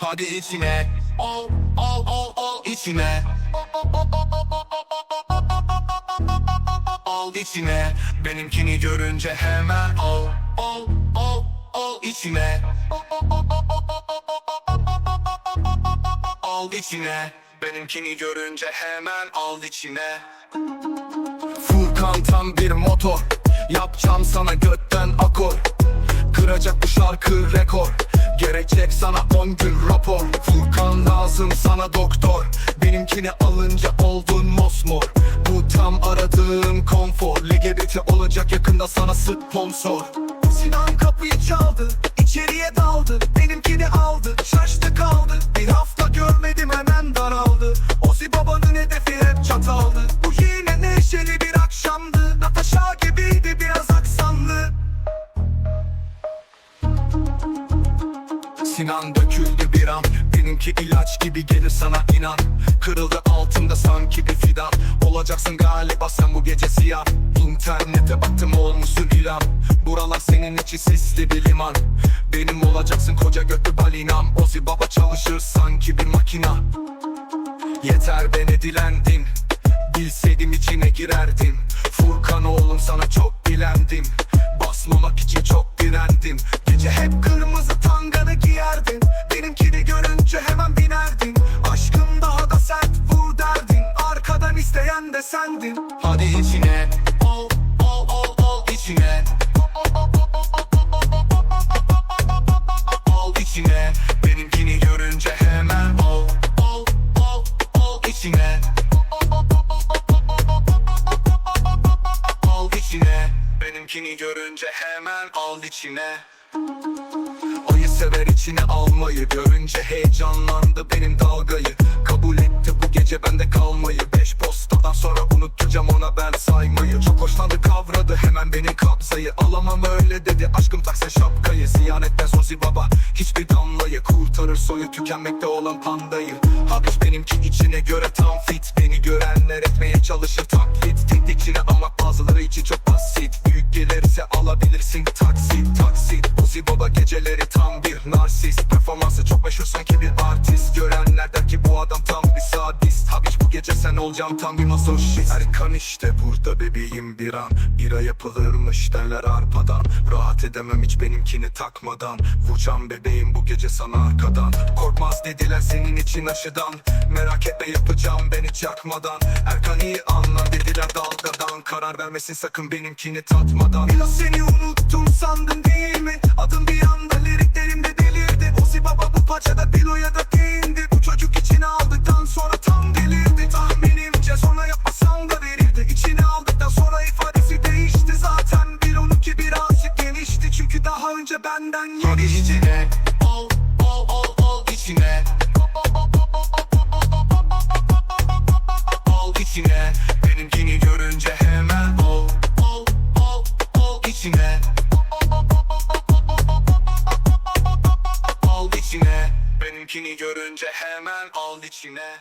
Hadi içine. Ol ol ol ol içine. Ol içine. Benimkini görünce hemen ol ol ol ol içine. Al içine. Benimkini görünce hemen al içine. Furkan tam bir motor. Yapacağım sana götten akor. Kıracak bu şarkı rekor Gerekecek sana 10 gün rapor. Furkan lazım sana doktor. Benimkini alınca oldun mosmor. Bu tam aradığım konfor. Ligedite olacak yakında sana sponsor. Sinan kapıyı çaldı içeriye daldı Benimkini aldı şaştı Sinan döküldü bir an. Benimki ilaç gibi gelir sana inan. Kırıldı altımda sanki bir fidan. Olacaksın galiba sen bu gece siyah. İnternete baktım olmuşsun ilan. Buralar senin için sisli bir liman. Benim olacaksın koca götlü balinam Ozi baba çalışır sanki bir makina. Yeter beni dilendin? Bilseydim içine girerdim. Furkan oğlum sana çok bilendim. Basmamak için çok direndim. Gece hep kırmızı tanganı giyerdin Benimkini görünce hemen binerdin. Aşkım daha da sert vur derdin. Arkadan isteyen de sendin. Hadi içine. Ol ol ol ol içine. Ol içine. Benimkini görünce hemen ol ol ol ol içine. Al içine. Benimkini görünce hemen al içine sever içine almayı. Görünce heyecanlandı benim dalgayı. Kabul etti bu gece bende kalmayı. Beş postadan sonra unutacağım ona ben saymayı. Çok hoşlandı kavradı hemen benim kabzayı Alamam öyle dedi aşkım tak sen şapkayı. Ziyan etmez Ozi baba hiçbir damlayı. Kurtarır soyu tükenmekte olan pandayı. Habiş benimki içine göre tam fit. Beni görenler etmeye çalışır geceleri tam bir narsist. Performansı çok meşhur sanki bir artist. Görenler der ki bu adam tam bir sadist. Habiş bu gece sen olacaksın tam bir masoşist. Erkan işte burada bebeğim bir an. Bira yapılırmış derler arpadan. Rahat edemem hiç benimkini takmadan. Vuracağım bebeğim bu gece sana arkadan. Korkmaz dediler senin için aşıdan. Merak etme yapacağım ben hiç yakmadan. Erkan iyi anla dediler dalgadan. Karar vermesin sakın benimkini tatmadan. Biraz seni unuttum sandın değil mi? Adım bir anda liriklerimde delirdi. Ozi baba bu parçada Dilo'ya da içine.